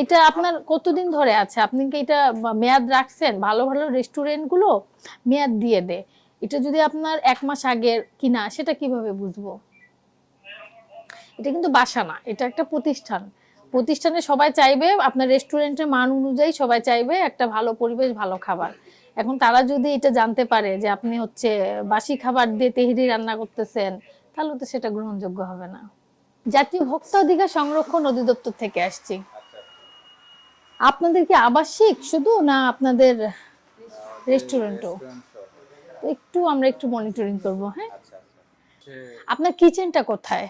এটা আপনার কতদিন ধরে আছে? আপনি কি এটা মেয়াদ রাখছেন? ভালো ভালো রেস্টুরেন্টগুলো মেয়াদ দিয়ে দে। এটা যদি আপনার এক মাস আগের কিনা, সেটা কীভাবে বুঝব? এটা কিন্তু বাসা না, এটা একটা প্রতিষ্ঠান। প্রতিষ্ঠানে সবাই চাইবে, আপনার রেস্টুরেন্টের মান অনুযায়ী সবাই চাইবে একটা ভালো পরিবেশ, ভালো খাবার। এখন তারা যদি এটা জানতে পারে যে আপনি হচ্ছে বাসি খাবার দিয়ে তেহরি রান্না করতেছেন, তাহলে তো সেটা গ্রহণযোগ্য হবে না। জাতীয় ভোক্তা অধিকার সংরক্ষণ অধিদপ্তর থেকে আসছি। আপনাদের কি আবাসিক শুধু না আপনাদের রেস্টুরেন্টও একটু আমরা একটু মনিটরিং করব হ্যাঁ? আপনার কিচেনটা কোথায়?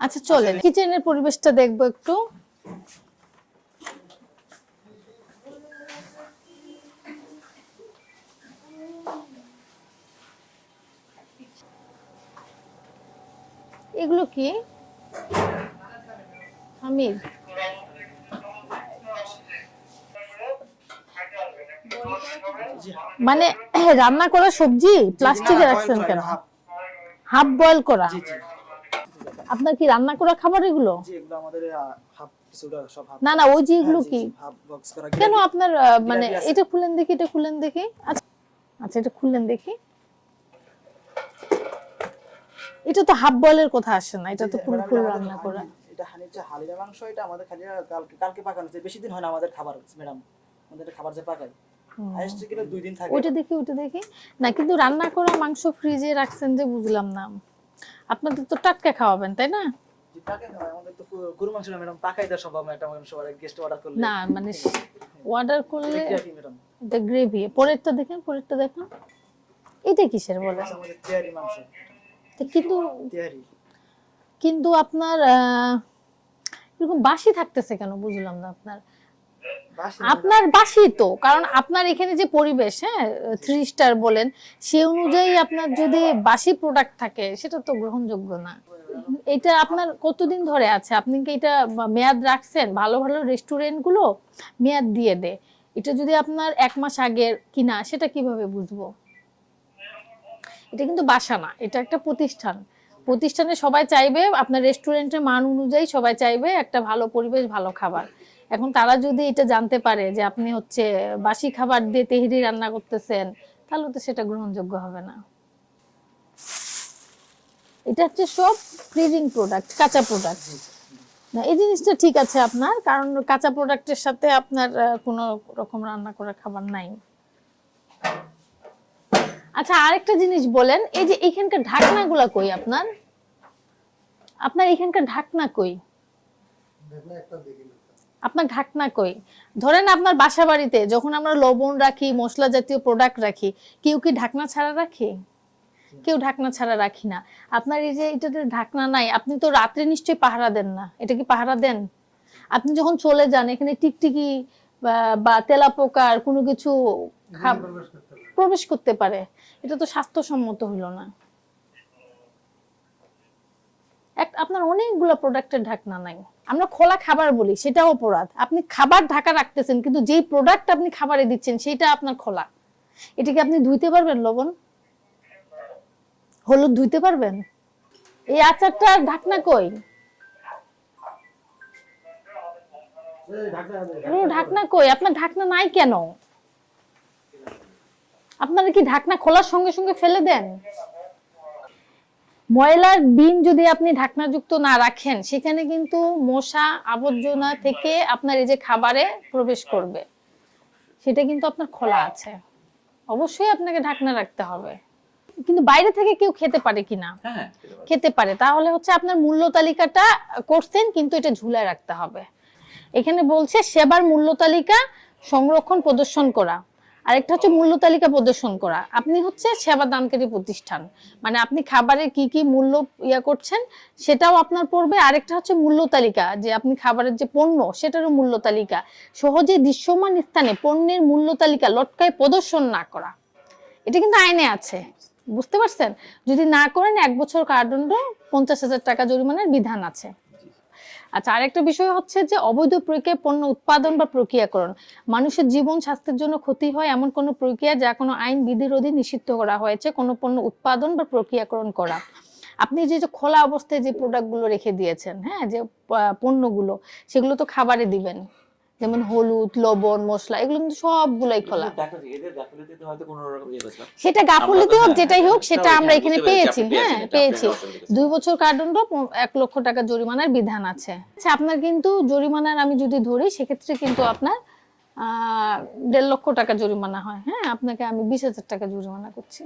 আচ্ছা চলেন। কিচেনের পরিবেশটা দেখব একটু। এগুলো কি? আমির। মানে রান্না করা সবজি প্লাস্টিকে রাখছেন কেন? হাফ বয়েল করা? আপনার কি রান্না করা খাবার এগুলো? না না ওই যে এগুলো কি? কেন আপনার মানে এটা খুলেন দেখি এটা খুলেন দেখি। আচ্ছা আচ্ছা এটা খুললেন দেখি। এটা তো হাফ বয়েলের কথা আসে না এটা তো পুরো ফুল রান্না করা। এটা হানির যে হালিরা মাংস এটা আমাদের খালি কালকে কালকে পাকানো বেশি দিন হয় না আমাদের খাবার ম্যাডাম আমাদের খাবার যে পাকাই হুম। হাইস্ট দুই দিন থাকে। ওইটা দেখি ওইটা দেখি। না কিন্তু রান্না করা মাংস ফ্রিজে রাখছেন যে বুঝলাম না। আপনাদের তো টাটকা খাওয়াবেন তাই না? না আমাদের তো পুরো গরু মাংস না ম্যাডাম। পাকাই দেওয়া সম্ভব না। এটা ম্যাডাম সবার গেস্ট অর্ডার মানে অর্ডার করলে গ্রেভি এটা গ্রেভি পরেরটা দেখেন পরেরটা দেখেন এটা কিসের বলে? মাংস। কিন্তু কিন্তু আপনার আহ, এরকম বাসি থাকতেছে কেন? বুঝলাম না আপনার। আপনার বাসি তো কারণ আপনার এখানে যে পরিবেশ হ্যাঁ থ্রি স্টার বলেন সে অনুযায়ী আপনার যদি বাসি প্রোডাক্ট থাকে সেটা তো গ্রহণযোগ্য না। এটা আপনার কতদিন ধরে আছে? আপনি কি এটা মেয়াদ রাখছেন? ভালো ভালো রেস্টুরেন্টগুলো মেয়াদ দিয়ে দে। এটা যদি আপনার এক মাস আগের কিনা সেটা কীভাবে বুঝব? এটা কিন্তু বাসা না এটা একটা প্রতিষ্ঠান। প্রতিষ্ঠানে সবাই চাইবে আপনার রেস্টুরেন্টের মান অনুযায়ী সবাই চাইবে একটা ভালো পরিবেশ ভালো খাবার। এখন তারা যদি এটা জানতে পারে যে আপনি হচ্ছে বাসি খাবার দিয়ে তেহরি রান্না করতেছেন, তাহলে তো সেটা গ্রহণযোগ্য হবে না। এটা হচ্ছে সব ফ্রিজিং প্রোডাক্ট কাঁচা প্রোডাক্ট না, এই জিনিসটা ঠিক আছে আপনার, কারণ কাঁচা প্রোডাক্টের সাথে আপনার কোনো রকম রান্না করা খাবার নাই। আচ্ছা আরেকটা জিনিস বলেন, এই যে এখানকার ঢাকনাগুলা কই আপনার? আপনার এখানকার ঢাকনা কই? আপনার ঢাকনা কই? ধরেন আপনার বাসা বাড়িতে যখন আমরা লবণ রাখি মশলা জাতীয় প্রোডাক্ট রাখি কেউ কি ঢাকনা ছাড়া রাখে? কেউ ঢাকনা ছাড়া রাখি না। আপনার এই যে এটাতে ঢাকনা নাই আপনি তো রাত্রে নিশ্চয়ই পাহারা দেন না। এটা কি পাহারা দেন? আপনি যখন চলে যান এখানে টিকটিকি বা- বা তেলাপোকার কোনো কিছু প্রবেশ করতে পারে। এটা তো স্বাস্থ্যসম্মত হলো না এক আপনার অনেকগুলো প্রোডাক্টের ঢাকনা নাই। আমরা খোলা খাবার বলি, সেটাও অপরাধ। আপনি খাবার ঢাকা রাখতেছেন, কিন্তু যেই প্রোডাক্ট আপনি খাবারে দিচ্ছেন, সেটা আপনার খোলা। এটাকে আপনি ধুইতে পারবেন, লবণ? হলুদ ধুইতে পারবেন? এই আচারটা ঢাকনা কই? ঢাকনা কই? আপনার ঢাকনা নাই কেন? আপনারা কি ঢাকনা খোলার সঙ্গে সঙ্গে ফেলে দেন? ময়লার বিন যদি আপনি ঢাকনাযুক্ত না রাখেন সেখানে কিন্তু মশা আবর্জনা থেকে আপনার এই যে খাবারে প্রবেশ করবে। সেটা কিন্তু আপনার খোলা আছে। অবশ্যই আপনাকে ঢাকনা রাখতে হবে। কিন্তু বাইরে থেকে কেউ খেতে পারে কিনা হ্যাঁ খেতে পারে। তাহলে হচ্ছে আপনার মূল্য তালিকাটা করছেন কিন্তু এটা ঝুলায় রাখতে হবে। এখানে বলছে সেবার মূল্য তালিকা সংরক্ষণ প্রদর্শন করা। আরেকটা হচ্ছে মূল্য তালিকা প্রদর্শন করা। আপনি হচ্ছে সেবা দানকারী প্রতিষ্ঠান। মানে আপনি খাবারের কি কি মূল্য ইয়া করছেন, সেটাও আপনার পড়বে। আরেকটা হচ্ছে মূল্য তালিকা, যে আপনি খাবারের যে পণ্য, সেটারও মূল্য তালিকা। সহজে দৃশ্যমান স্থানে পণ্যের মূল্য তালিকা লটকায় প্রদর্শন না করা। এটা কিন্তু আইনে আছে। বুঝতে পারছেন? যদি না করেন, এক বছর কারাদণ্ড, পঞ্চাশ হাজার টাকা জরিমানার বিধান আছে। আচ্ছা আরেকটা বিষয় হচ্ছে যে অবৈধ প্রক্রিয়া পণ্য উৎপাদন বা প্রক্রিয়াকরণ, মানুষের জীবন স্বাস্থ্যের জন্য ক্ষতি হয় এমন কোনো প্রক্রিয়া যা কোনো আইন বিধিরোধী নিষিদ্ধ করা হয়েছে, কোনো পণ্য উৎপাদন বা প্রক্রিয়াকরণ করা? আপনি যে যে খোলা অবস্থায় যে প্রোডাক্টগুলো রেখে দিয়েছেন হ্যাঁ যে পণ্যগুলো, সেগুলো তো খাবারে দিবেন। যেমন হলুদ লবণ মশলা এগুলো কিন্তু সবগুলোই খোলা। ইয়ে। সেটা গাফুলিতে হোক যেটাই হোক হ্যাঁ, সেটা আমরা হ্যাঁ, এখানে পেয়েছি হ্যাঁ পেয়েছি। দুই বছর কার্ডন এক লক্ষ টাকা জরিমানার বিধান আছে। আচ্ছা আপনার কিন্তু জরিমানার আমি যদি ধরি সেক্ষেত্রে কিন্তু আপনার আহ, দেড় লক্ষ টাকা জরিমানা হয়। হ্যাঁ আপনাকে আমি বিশ হাজার টাকা জরিমানা করছি।